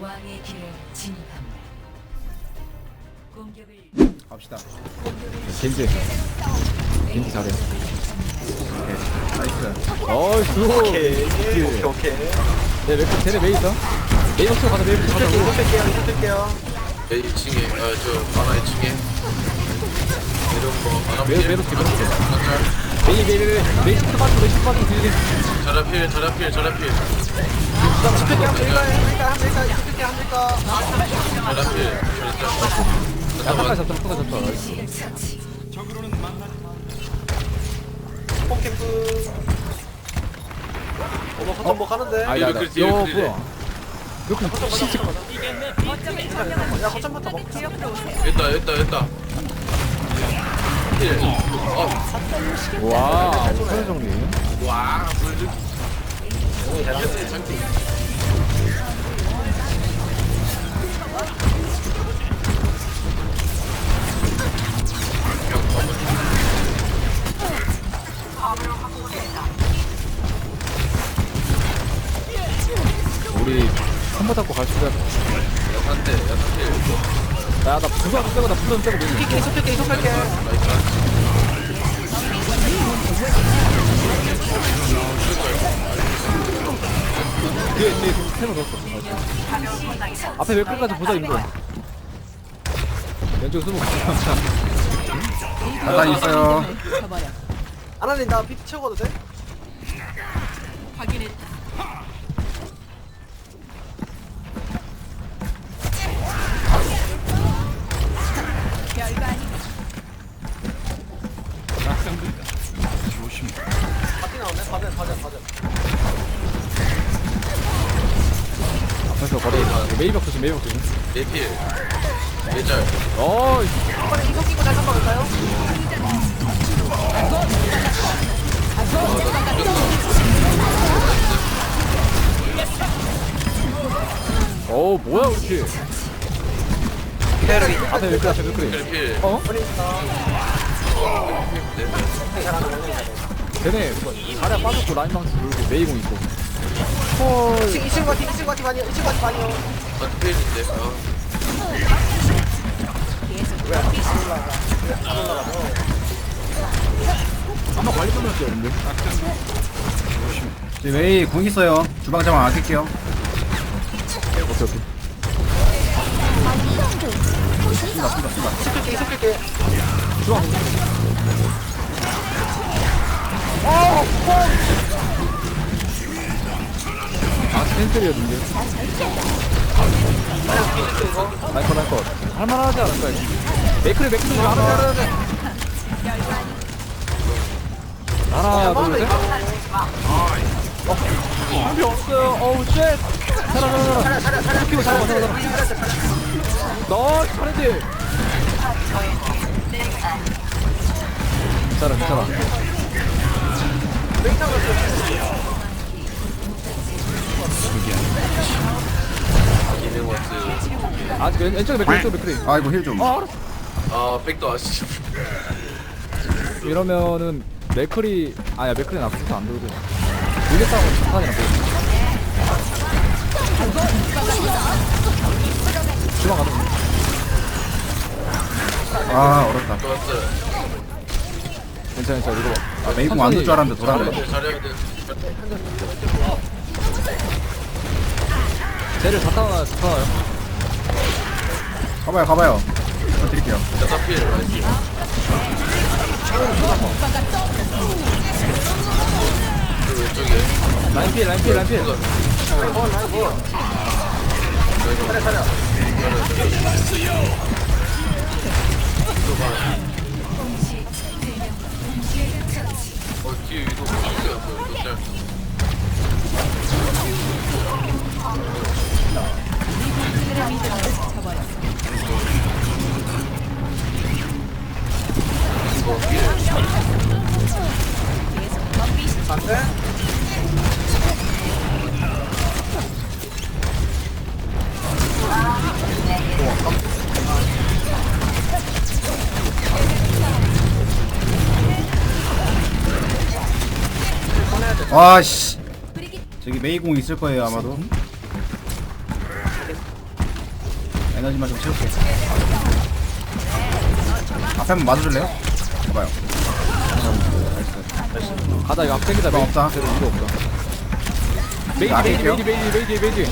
왕의 길을 진입합니다. 공격을 갑시다. 겐지. 겐지 잘해. 나이스. 어이스 오케이. 오케이 오케이. 네 렉, 쟤네 메이 있어 메이 없어 가자 메이 없어 가자 이거 뺄게요 이거 뺄게요. 네, 2층에 아저 만화 2층에. 내려온 거 메이 필 메이 없어 메이 없어 한짤 메이 메이 메이 메이 슈트 빠지고 메이 슈트 빠지고 뒤에 자라필 자라필 자라필. 뺄게 한 밀까 한 밀까 한 이거 뺄게 한 밀까 자라필. 야 가까이 잡자 가까이 잡자 실 처치. 홈캠프 어머 거점 뭐 가는데? 아니 아니 그렇지, 여 그렇지. 뭐야 이렇게 시식 야 거점부터 먹 됐다 됐다 됐다. 필 어, 와 사회 정리 와 우리 한번 잡고 갈 수가 야산대 야산필 야나 부서 빼고 나 부서 빼고. 메이 계속 뺄게 계속 뺄게 뒤에 뒤에 템을 넣었어 앞에 몇 끝까지 보자 이거 왼쪽 스모 나단 있어요. 아나님 나 비트 채워도 돼? 바티 나오네 바전 바전 바전 앞에서 거리. 메이박 조심 메이박 조심 내필. 내짤. 어 이번에 이거 끼고 잠깐 막을까요? 어 뭐야 이렇게 기다려 앞에 몇 끝, 앞에. 필 어? 쟤네 자리야 빠졌고 라인 방스 돌고 메이공 있고 헐 2층 2층 바티 2층 바티 많이요 2층 바티 많이요 필인데 어. 아마 관리 끝났지 없는데 지금 메이 궁 있어요. 주방 자만 아낄게요. 오케이 오케이 쏜다 쏜다 쏜다. 이속 끌게 이속 끌게 주방 아 센트리였는데? 라이커 라이커 할만하지 않을까 이거 메이크리 메이크리 좀 하나 하나 하나 하나 둘셋 어, 한비 없어요. 어우 쉣. 살아 살아 살아. 키고 살아 살아 살아. 너 잘했지? 괜찮아 괜찮아 기능 아직 왼, 왼쪽에 맥크리 왼쪽에 맥크리. 아이고 힐 좀. 아 알았어. 아 백도 아시죠 이러면은 맥크리 아야 맥크리 나쁘서 안 돌고. 이게 싸움은 착한이랑 보고 주방 가자 아 어렵다. 좋았어 괜찮아 괜찮아 이거 아, 메이 궁안 넣을 줄 알았는데 돌아가네. 돼 잘해야 돼. 쟤를 다다 따놔요. 가봐요 가봐요. 저 드릴게요. 그 왼쪽에 라인 필 라인 필 라인 필. 어 뒤에 위도 있어요 위도 짤 와씨. 저기 메이 궁 있을 거예요 아마도. 에너지만 좀 채울게 앞에 한번 맞아줄래요? 봐봐요 가자 이거 앞땡기다 이거 없다. 이거 없다 메이디 나 메이디 할게요. 메이디 메이디 메이디 메이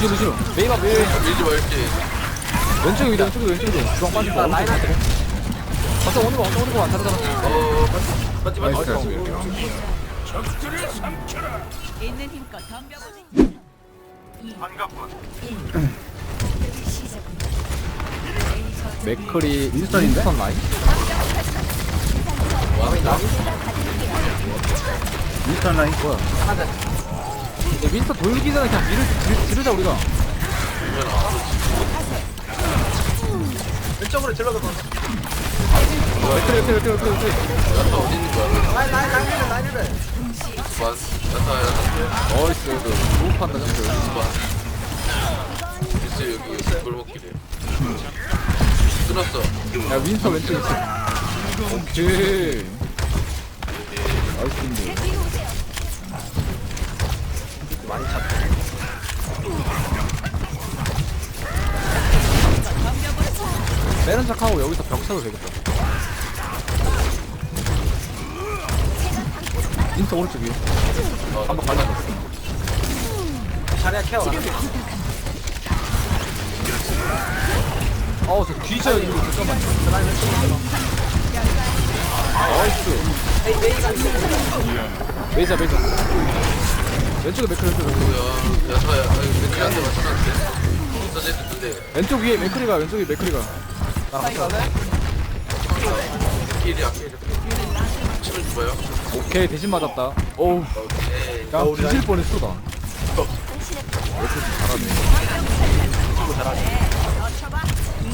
루시 루시 메이바 메이 밀지 말지 왼쪽에 위로 왼쪽에 왼쪽에. 주방 빠진 거 라인 오른쪽 어서 오는 거 어서 오는 거안 타잖아. 어 맞지 맞지 맞지. 나이스 있는 힘껏 덤벼보지. 맥클이 윈스턴인데? 윈스턴 라인? 인스턴 라인 뭐야 야, 윈스턴 돌기 전에 그냥 미를 지- 지르자 우리가. 왼쪽으로 질러서 가. 맥클 맥클 맥클 맥클 맥클 야타 어디 있는 거야 라인 라인 라인 힐 라인 힐. 만 야타 야타 어이스. 너무 판다 점프 만 미스 여기 골목길에 끊었어 야 윈스턴 왼쪽에 있어. 오케이. 나이스 인데 많이 찼다. 빼는 척하고 여기서 벽 차도 되겠다. 윈스턴 오른쪽 위에 한번 갈라졌어 자리야 케어. 어우 저 뒤져요 이거 잠깐만요. 나이스. 메이자 메이자 왼쪽에 맥클 왼쪽에 뭐야 야타야 아니 맥주한테 맞춰놨는데 서제트인데. 왼쪽 위에 맥클이가 왼쪽 위에 맥클이가. 나랑 같이 가자 길이야 치면 죽어요? 오케이 대신 맞았다. 오우. 오케이. 야 뒤질 뻔했어 나.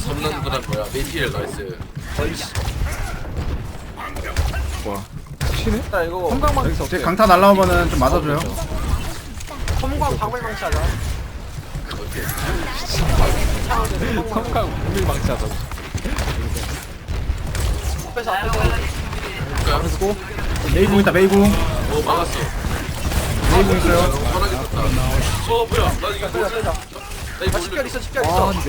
섬난도란 뭐야. 메이티를 나이스. 치네? 나 이거 성강만 있어. 제 강타 날라오면은 좀 맞아줘요 섬광 방백 방치하자. 오케이 성강 공밀 망치하자 앞에서 앞에서. 하면서 고 메이궁 있다 메이궁 오 막았어 메이궁 있어요 너무 편하게 썼다 어 뭐야 나 이거 끌자 끌자. 나 이거 아 집결 있어 집결 아 있어. 뭐야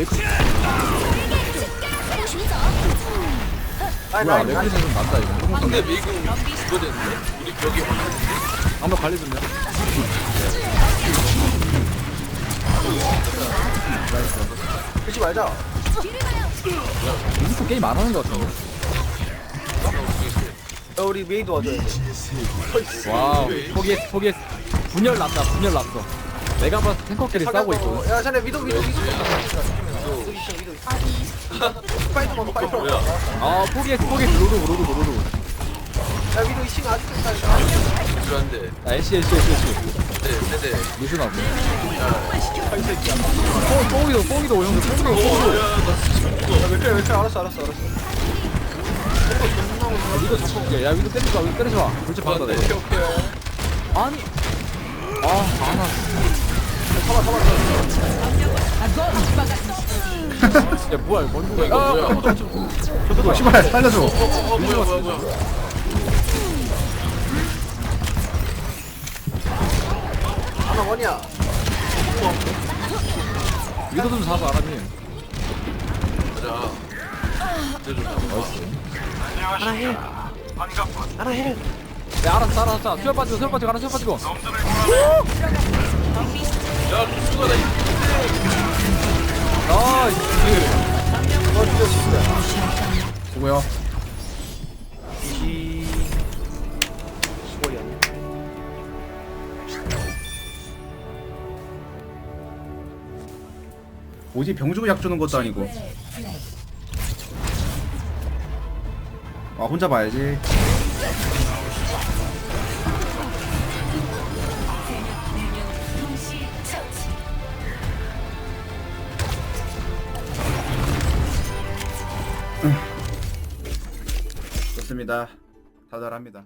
라인 라인. 맥클이 좀 난다 이거 근데 미국 그거 됐는데? 우리 벽이 한번 갈리던데 그러지 말자. 윈스턴 게임 안 하는 거 같은데 야, 우리 메이도 와줘야 돼. 와우 포기했어 포기했어 분열 났다 분열 났어 내가 봐서 탱커끼리 싸우고 있거든 야, 자네 위도 위도 위도. 위도 있어 위도 있어. 파이터 먹어 파이터. 뭐야? 아 포기했어 포기했어 로드 로드 로드 야 위도 2층 아직도 있다. 필요한데 야 애쉬 애쉬 애쉬 애쉬 세대 세대 루시나 뽕 뽕이도 뽕이도 오형도 뽕이도 뽕이도 야, 몇 개, 몇 개, 알았어, 알았어, 알았어. 이거 잡고 야 위도 때리지 마 위도 때리지 마 불치 받아 내 오케이, 오케이. 아니 아아나 야 뭐야 이거 뭔 거야 뭐야? 저도 씨발 살려줘 어 뭐야 뭐야 뭐야 원이야. 위도 좀 사서 알아니 가자 내려줘 하나 힐. 하나 힐. 야 알았어 알았어 수혈 빠지고 수혈 빠지고 알아 수혈 빠지고 야 루스가 나 이- 아 이게 어, 죽여, 죽여. 수고요 어디 병 주고 약 주는 것도 아니고. 아 혼자 봐야지. 좋습니다. 다 잘합니다